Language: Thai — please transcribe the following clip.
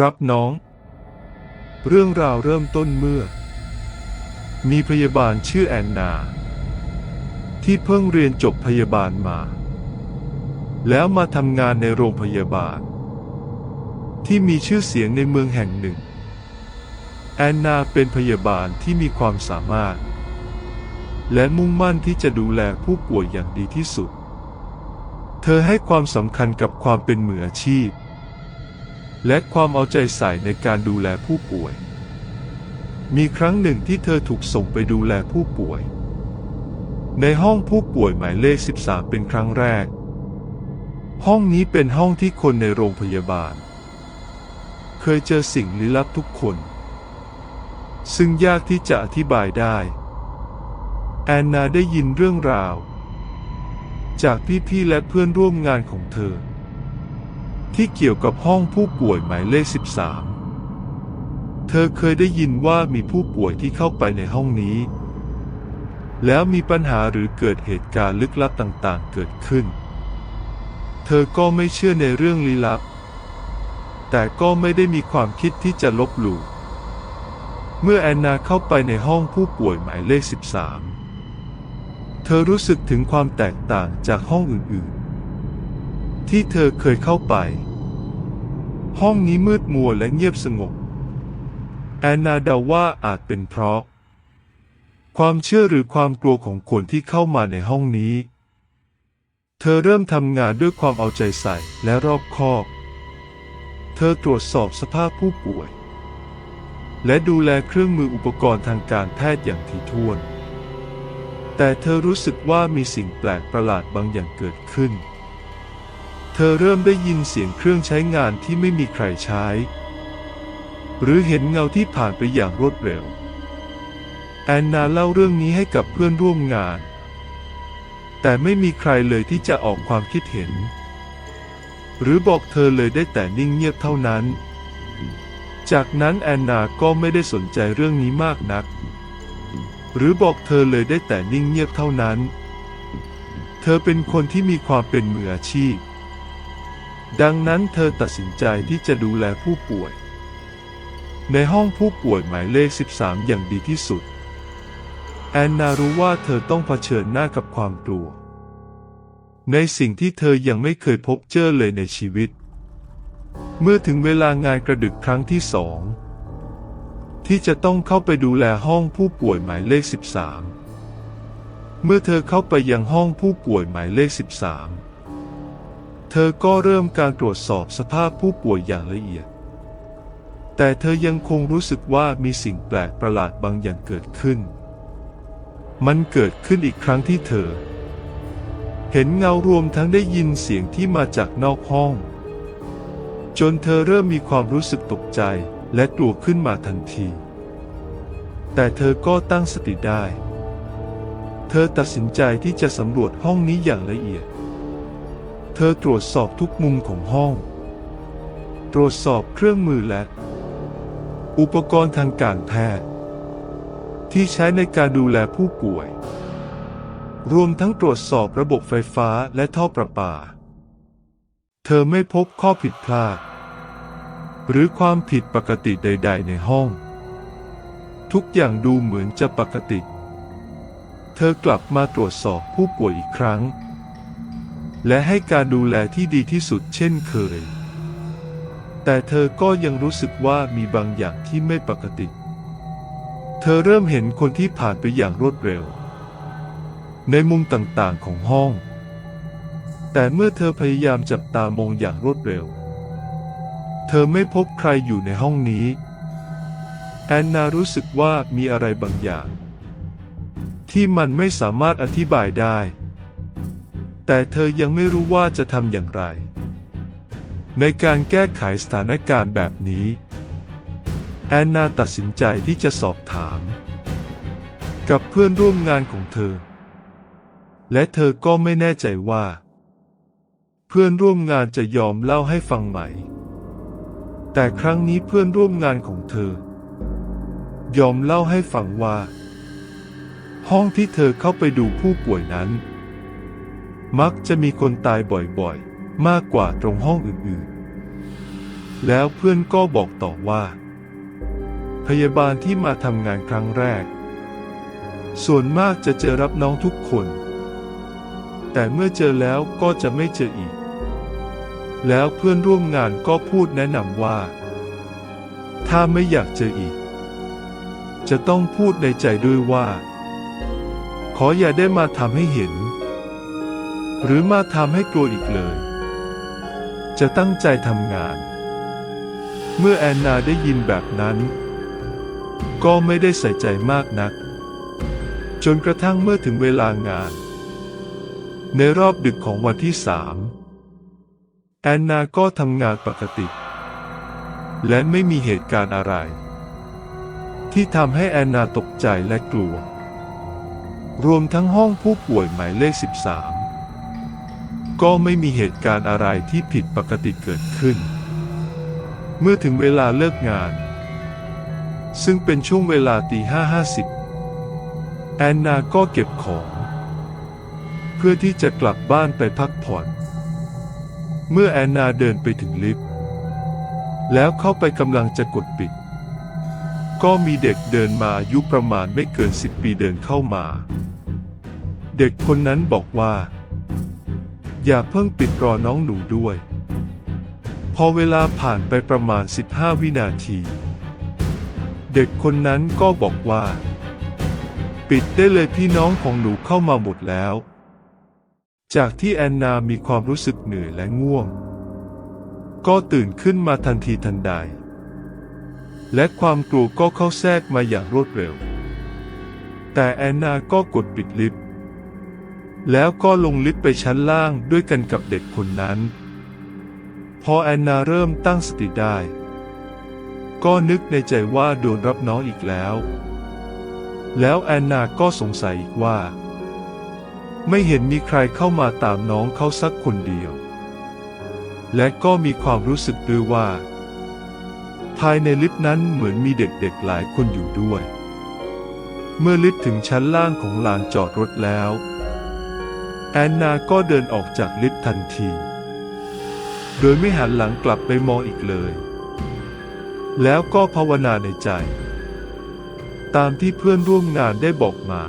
รับน้อง เรื่องราวเริ่มต้นเมื่อ มีพยาบาลชื่อแอนนา ที่เพิ่งเรียนจบพยาบาลมา แล้วมาทำงานในโรงพยาบาล ที่มีชื่อเสียงในเมืองแห่งหนึ่ง แอนนาเป็นพยาบาลที่มีความสามารถ และมุ่งมั่นที่จะดูแลผู้ป่วยอย่างดีที่สุด เธอให้ความสำคัญกับความเป็นมืออาชีพ และความเอาใจใส่ในการดูแลผู้ป่วย มีครั้งหนึ่งที่เธอถูกส่งไปดูแลผู้ป่วย ในห้องผู้ป่วยหมายเลข 13 เป็นครั้งแรก ห้องนี้เป็นห้องที่คนในโรงพยาบาล เคยเจอสิ่งลี้ลับทุกคน ซึ่งยากที่จะอธิบายได้ แอนนาได้ยินเรื่องราว จากพี่ๆและเพื่อนร่วมงานของเธอ ที่เกี่ยวกับห้องผู้ป่วยหมายเลข 13 เธอเคยได้ยินว่ามีผู้ป่วยที่เข้าไปในห้องนี้ แล้วมีปัญหาหรือเกิดเหตุการณ์ลึกลับต่างๆ เกิดขึ้น เธอก็ไม่เชื่อในเรื่องลี้ลับ แต่ก็ไม่ได้มีความคิดที่จะลบหลู่เมื่อแอนนาเข้าไปในห้องผู้ป่วยหมายเลข 13 เธอรู้สึกถึงความแตกต่างจากห้องอื่น ที่เธอเคยเข้าไป ห้องนี้มืดมัวและเงียบสงบ แอนนาเดาว่าอาจเป็นเพราะ ความเชื่อหรือความกลัวของคนที่เข้ามาในห้องนี้ เธอเริ่มทำงานด้วยความเอาใจใส่และรอบคอบ เธอตรวจสอบสภาพผู้ป่วย และดูแลเครื่องมืออุปกรณ์ทางการแพทย์อย่างถี่ถ้วน แต่เธอรู้สึกว่ามีสิ่งแปลกประหลาดบางอย่างเกิดขึ้น เธอเริ่มได้ยินเสียงเครื่องใช้งานที่ไม่มีใครใช้ หรือเห็นเงาที่ผ่านไปอย่างรวดเร็ว แอนนาเล่าเรื่องนี้ให้กับเพื่อนร่วมงาน แต่ไม่มีใครเลยที่จะออกความคิดเห็น หรือบอกเธอเลยได้แต่นิ่งเงียบเท่านั้น จากนั้นแอนนาก็ไม่ได้สนใจเรื่องนี้มากนัก หรือบอกเธอเลยได้แต่นิ่งเงียบเท่านั้น เธอเป็นคนที่มีความเป็นมืออาชีพ ดังนั้นเธอตัดสินใจที่จะดูแลผู้ป่วย ในห้องผู้ป่วยหมายเลข 13 อย่างดีที่สุด แอนนารู้ว่าเธอต้องเผชิญหน้ากับความกลัว ในสิ่งที่เธอยังไม่เคยพบเจอเลยในชีวิต เมื่อถึงเวลางานกระดึกครั้งที่สองที่จะต้องเข้าไปดูแลห้องผู้ป่วยหมายเลข 13 เมื่อเธอเข้าไปยังห้องผู้ป่วยหมายเลข 13 เธอก็เริ่มการตรวจสอบสภาพผู้ป่วยอย่างละเอียด แต่เธอยังคงรู้สึกว่ามีสิ่งแปลกประหลาดบางอย่างเกิดขึ้น มันเกิดขึ้นอีกครั้งที่เธอ เห็นเงารวมทั้งได้ยินเสียงที่มาจากนอกห้อง จนเธอเริ่มมีความรู้สึกตกใจและกลัวขึ้นมาทันที แต่เธอก็ตั้งสติได้ เธอตัดสินใจที่จะสำรวจห้องนี้อย่างละเอียด เธอตรวจสอบทุกมุมของห้อง ตรวจสอบเครื่องมือและ อุปกรณ์ทางการแพทย์ ที่ใช้ในการดูแลผู้ป่วย รวมทั้งตรวจสอบระบบไฟฟ้าและท่อประปา เธอไม่พบข้อผิดพลาด หรือความผิดปกติใด ๆ ในห้อง ทุกอย่างดูเหมือนจะปกติ เธอกลับมาตรวจสอบผู้ป่วยอีกครั้ง และให้การดูแลที่ดีที่สุดเช่นเคย แต่เธอก็ยังรู้สึกว่ามีบางอย่างที่ไม่ปกติ เธอเริ่มเห็นคนที่ผ่านไปอย่างรวดเร็ว ในมุมต่างๆของห้อง แต่เมื่อเธอพยายามจับตามองอย่างรวดเร็ว เธอไม่พบใครอยู่ในห้องนี้ แอนนารู้สึกว่ามีอะไรบางอย่าง ที่มันไม่สามารถอธิบายได้ แต่เธอยังไม่รู้ว่าจะทำอย่างไร ในการแก้ไขสถานการณ์แบบนี้ แอนนาตัดสินใจที่จะสอบถาม กับเพื่อนร่วมงานของเธอ และเธอก็ไม่แน่ใจว่า เพื่อนร่วมงานจะยอมเล่าให้ฟังไหม แต่ครั้งนี้เพื่อนร่วมงานของเธอ ยอมเล่าให้ฟังว่า ห้องที่เธอเข้าไปดูผู้ป่วยนั้น มักจะมีคนตายบ่อยๆ มากกว่าตรงห้องอื่นๆ แล้วเพื่อนก็บอกต่อว่า พยาบาลที่มาทำงานครั้งแรก ส่วนมากจะเจอรับน้องทุกคน แต่เมื่อเจอแล้วก็จะไม่เจออีก แล้วเพื่อนร่วมงานก็พูดแนะนำว่า ถ้าไม่อยากเจออีก จะต้องพูดในใจด้วยว่า ขออย่าได้มาทำให้เห็น หรือมาทำให้กลัวอีกเลย จะตั้งใจทำงาน เมื่อแอนนาได้ยินแบบนั้น ก็ไม่ได้ใส่ใจมากนัก จนกระทั่งเมื่อถึงเวลางาน ในรอบดึกของวันที่สามแอนนาก็ทำงานปกติ และไม่มีเหตุการณ์อะไร ที่ทำให้แอนนาตกใจและกลัว รวมทั้งห้องผู้ป่วยหมายเลข 13 ก็ไม่มีเหตุการณ์อะไรที่ผิดปกติเกิดขึ้น เมื่อถึงเวลาเลิกงาน ซึ่งเป็นช่วงเวลาตีห้าห้าสิบแอนนาก็เก็บของ เพื่อที่จะกลับบ้านไปพักผ่อน เมื่อแอนนาเดินไปถึงลิฟต์แล้วเข้าไปกำลังจะกดปิด ก็มีเด็กเดินมาอายุประมาณไม่เกินสิบปีเดินเข้ามา เด็กคนนั้นบอกว่า อย่าเพิ่งปิดรอน้องหนูด้วย พอเวลาผ่านไปประมาณ 15 วินาที เด็กคนนั้นก็บอกว่า ปิดได้เลยพี่น้องของหนูเข้ามาหมดแล้ว จากที่แอนนามีความรู้สึกเหนื่อยและง่วง ก็ตื่นขึ้นมาทันทีทันใด และความกลัวก็เข้าแทรกมาอย่างรวดเร็ว แต่แอนนาก็กดปิดลิฟต์ แล้วก็ลงลิฟต์ไปชั้นล่างด้วยกันกับเด็กคนนั้น พอแอนนาเริ่มตั้งสติได้ ก็นึกในใจว่าโดนรับน้องอีกแล้ว แล้วแอนนาก็สงสัยอีกว่า ไม่เห็นมีใครเข้ามาตามน้องเขาสักคนเดียว และก็มีความรู้สึกด้วยว่า ภายในลิฟต์นั้นเหมือนมีเด็กๆหลายคนอยู่ด้วย เมื่อลิฟต์ถึงชั้นล่างของลานจอดรถแล้ว แอนนาก็เดินออกจากลิฟต์ทันที โดยไม่หันหลังกลับไปมองอีกเลย แล้วก็ภาวนาในใจ ตามที่เพื่อนร่วมงานได้บอกมา